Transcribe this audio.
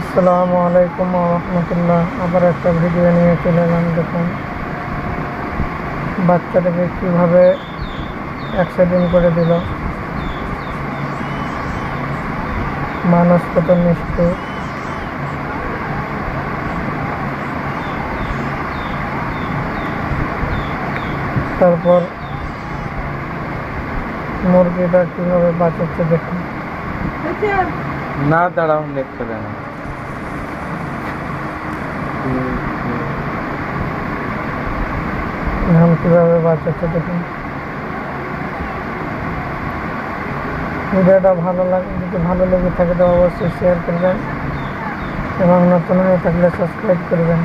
আসসালামু আলাইকুম রহমতুল্লাহ। আবার একটা ভিডিও নিয়ে চলে এলাম, দেখুন। বাচ্চাটাকে কীভাবে অ্যাক্সিডেন্ট করে দিল। মানুষ কত নিষ্ঠুর। তারপর মুরগিটা কীভাবে বাঁচাচ্ছে দেখুন। না, দাঁড়াও নেট চলে না কীভাবে বাঁচাচ্ছে দেখুন ভিডিওটা ভালো লাগে, যদি ভালো লেগে থাকে তো অবশ্যই শেয়ার করবেন এবং নতুন হয়ে থাকলে সাবস্ক্রাইব করবেন।